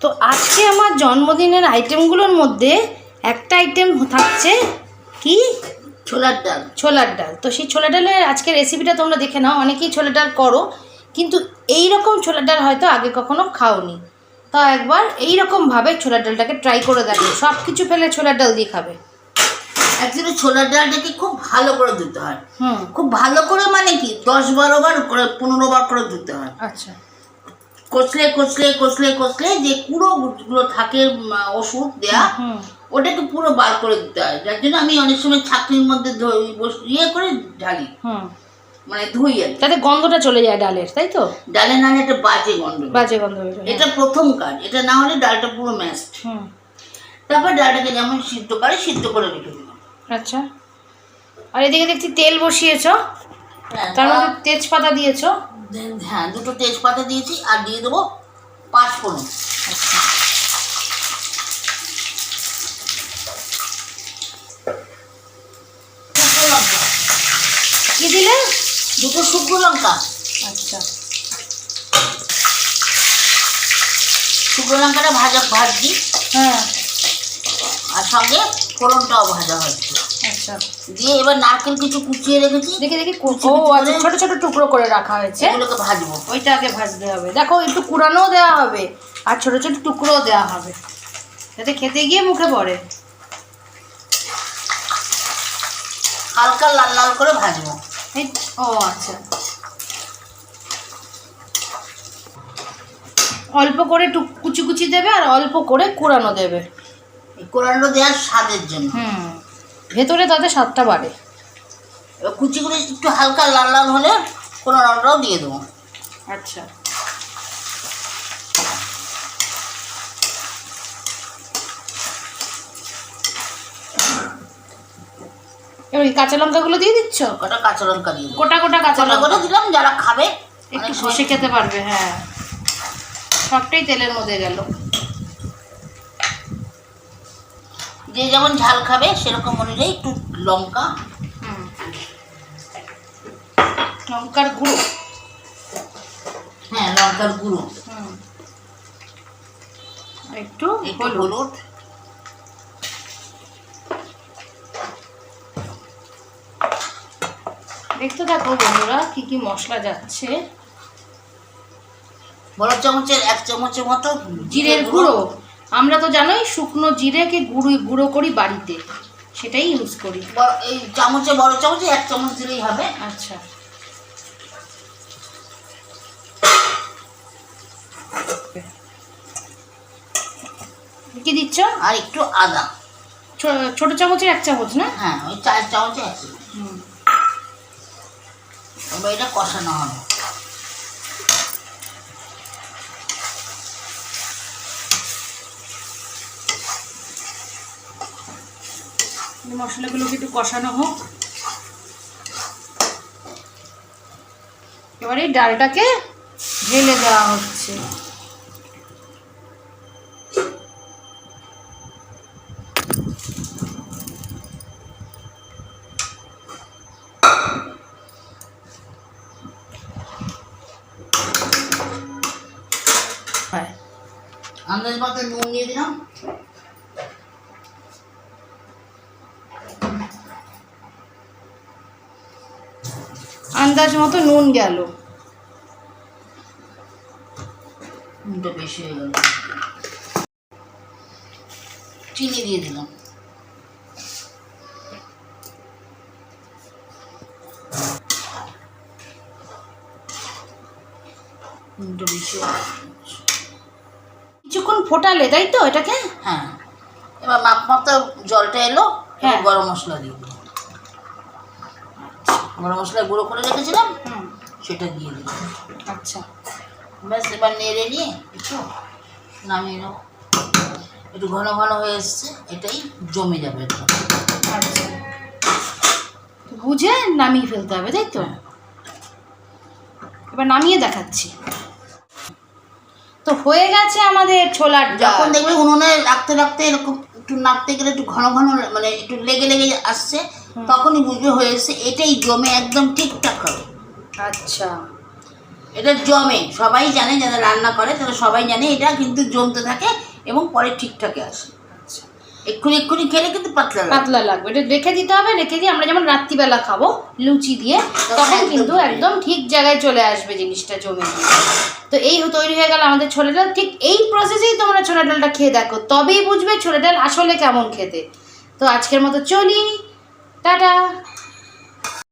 তো আজকে আমার জন্মদিনের আইটেমগুলোর মধ্যে একটা আইটেম থাকছে কি? ছোলার ডাল। ছোলার ডাল। তো সেই ছোলার ডালের আজকে রেসিপিটা তোমরা দেখে নাও। অনেকেই ছোলার ডাল করো কিন্তু এই রকম ছোলার ডাল হয়তো আগে কখনো খাওনি। তা একবার এই রকমভাবে ছোলার ডালটাকে ট্রাই করে দেখো। সব কিছু ফেলে ছোলার ডাল দিয়ে খাবে। অ্যাকচুয়ালি ছোলার ডালটাকে খুব ভালো করে ধুতে হয়। হুম। খুব ভালো করে মানে কি? দশ বারো বার করে পনেরো বার করে ধুতে হয়। আচ্ছা। কচলে কচলে কচলে কচলে যে কুড়ো গুলো থাকে ওষুধ দেয়া ওটাকে পুরো বার করে দিতে হয়। যার জন্য আমি অনেক সময় ছাকনির মধ্যে ইয়ে করে ঢালি। মানে ধুই আর তাতে গন্ধটা চলে যায় ডালের তাই তো? ডালে না হলে একটা বাজে গন্ধ বাজে গন্ধ এটা প্রথম কাজ। এটা না হলে ডালটা পুরো ম্যাস্ট। হুম। তারপর ডালটাকে যেমন সিদ্ধ করে সিদ্ধ করে রেখে দিলাম। আচ্ছা। আর এদিকে দেখছি তেল বসিয়েছো। হ্যাঁ, তার মধ্যে তেজপাতা দিয়েছ। হ্যাঁ দুটো তেজপাতা দিয়েছি আর দিয়ে দেবো পাঁচ ফোড়ন আচ্ছা কি দিলে? দুটো শুকনো লঙ্কা। আচ্ছা। শুকনো লঙ্কাটা ভাজা ভাজছি হ্যাঁ। আর সঙ্গে ফোড়নটাও ভাজা হচ্ছে। দিয়ে এবার নারকেল কিছু কুচিয়ে রেখেছি। দেখি ও আচ্ছা ছোট ছোট টুকরো করে রাখা হয়েছে। এগুলোকে ভাজবো। ওইটা আগে ভাজতে হবে। দেখো একটু কুড়ানোও দেওয়া হবে। আর ছোট ছোট টুকরোও দেওয়া হবে। যাতে খেতে গিয়ে মুখে পড়ে। হালকা লাল লাল করে ভাজবো। ও আচ্ছা। অল্প করে টুক কুচি কুচি দেবে আর অল্প করে কুড়ানো দেবে। কোরানো দেওয়ার স্বাদের জন্য। হুম। ভেতরে তাতে স্বাদটা বাড়ে। এবার কুচিগুলো একটু হালকা লাল লাল হলে কোরানোটাও দিয়ে দেবো। আচ্ছা। এবার এই কাঁচা লঙ্কাগুলো দিয়ে দিচ্ছ? কটা কাঁচা লঙ্কা দিয়ে গোটা গোটা কাঁচা কটা লঙ্কা। দিলাম যারা খাবে একটু ঘষে খেতে পারবে হ্যাঁ। সবটাই তেলের মধ্যে গেল। যে যেমন ঝাল খাবে সেরকম অনুযায়ী একটু লঙ্কা। হুম লঙ্কার গুঁড়ো। হ্যাঁ লঙ্কার গুঁড়ো। হুম। একটু হলুদ। দেখতে থাকো বন্ধুরা কি কি মশলা যাচ্ছে। বড় চামচের এক চামচের মতো জিরের গুঁড়ো। আমরা তো জানোই শুকনো জিরেকে গুঁড়ো গুঁড়ো করি বাড়িতে। সেটাই ইউজ করি। এই চামচে বড় চামচে এক চামচ দিলেই হবে। আচ্ছা। কি দিচ্ছ? আর একটু আদা। ছোট চামচের এক চামচ না? হ্যাঁ ওই চার চামচে এক চামচ। হুম। এবার এটা কষানো হবে। মশলাগুলোকে একটু কষানো হোক। এবারে ডালটাকে ঢেলে দেওয়া হচ্ছে। আন্দাজ মতো নুন দিয়ে দিলাম। আন্দাজ মতো নুন গেল। নুনটা বেশি হয়ে গেল। চিনি দিয়ে দিলাম। নুনটা বেশি কিছুক্ষণ ফোটালে তাই তো এটাকে? হ্যাঁ। এবার মাপ মতো জলটা এলো হ্যাঁ। হ্যাঁ। গরম মশলা দিয়ে গরম মশলা গুঁড়ো করে রেখেছিলাম। সেটা দিয়ে দিলাম। আচ্ছা। ব্যাস এবার নেড়ে নিয়ে একটু নামিয়ে নেব একটু ঘন ঘন হয়ে এসছে এটাই জমে যাবে আচ্ছা। বুঝে নামিয়ে ফেলতে হবে তাই তো? এবার নামিয়ে দেখাচ্ছি। তো হয়ে গেছে আমাদের ছোলার যখন দেখবে উনুনে রাখতে রাখতে এরকম একটু নাড়তে গেলে একটু ঘন ঘন মানে একটু লেগে লেগে আসছে। তখনই বুঝবে হয়ে এসছে এটাই জমে একদম ঠিকঠাক হবে। আচ্ছা। এটা জমে সবাই জানে যারা রান্না করে তারা সবাই জানে এটা কিন্তু জমতে থাকে এবং পরে ঠিকঠাকে আসে। আচ্ছা। এক্ষুনি এক্ষুনি খেলে কিন্তু পাতলা পাতলা লাগবে। এটা রেখে দিতে হবে রেখে দিয়ে আমরা যেমন রাত্রিবেলা খাব লুচি দিয়ে তখন কিন্তু একদম ঠিক জায়গায় চলে আসবে জিনিসটা জমে। তো এই তৈরি হয়ে গেল আমাদের ছোলে ডাল। ঠিক এই প্রসেসেই তোমরা ছোলা ডালটা খেয়ে দেখো তবেই বুঝবে ছোলে ডাল আসলে কেমন খেতে। তো আজকের মতো চলি। Tada!